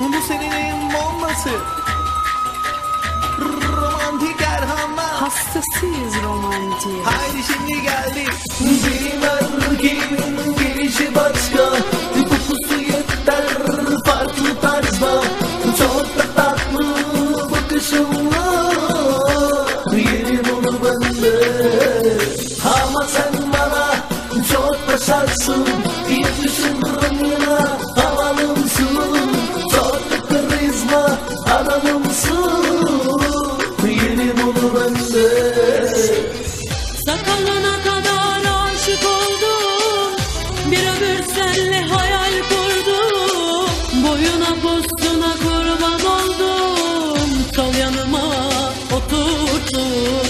Bu senin bombası? Romantik Erhan'la. Hastasıyız romantiğe. Haydi şimdi geldi Benim erkeğimin gelişi başka? Kokusu yeter farklı tarzda. Çok da tatlı bakışınla Yerim onu bende Onu bende. Sakalına kadar aşık oldum. Bir ömür senle hayal kurdum. Boyuna postuna kurban oldum. Sol yanıma oturdum.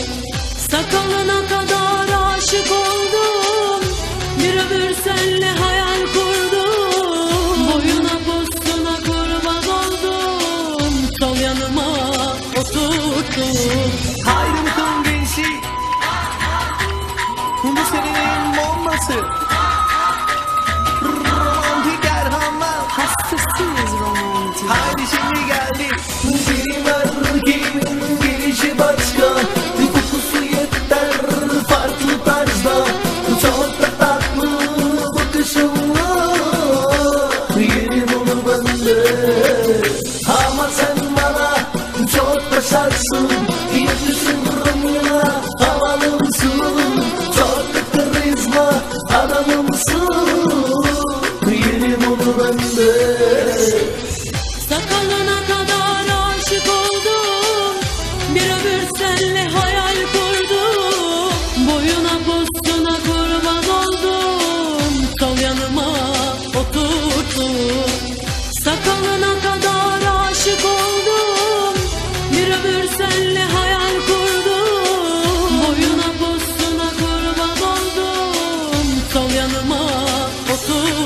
Sakalına kadar aşık oldum. Bir ömür senle hayal kurdum oturdum Haydi bakalım gençlik Bu senin bombası? Romantik Erhan'la Hastasıyız romantiğe. Haydi şimdi geldi. Benim erkeğimin gelişi başka. Kokusu yeter farklı tarzda. Çok da tatlı bakışınla Yerim onu bende. Ama sen Sakalına kadar aşık oldum. Bir ömür senle hayal kurdum. Boyuna postuna kurban oldum. Sol yanıma oturdum. Sakalına kadar aşık oldum. Bir ömür senle hayal kurdum. Boyuna postuna kurban oldum. Sol yanıma oturdum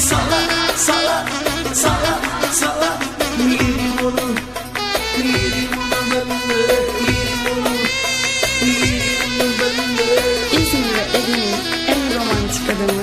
diye Sala sala sala sala Yerim onu Yerim onu ben de onu Yerim onu ben de İzmir en romantik adamı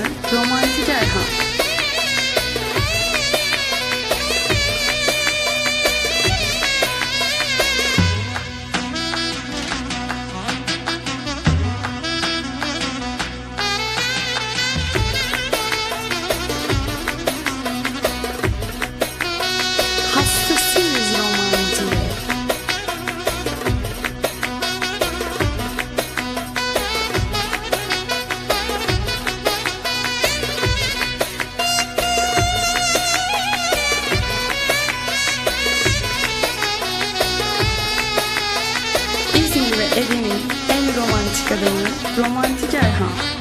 İzmir ve Ege'nin en romantik adamı Romantik Erhan.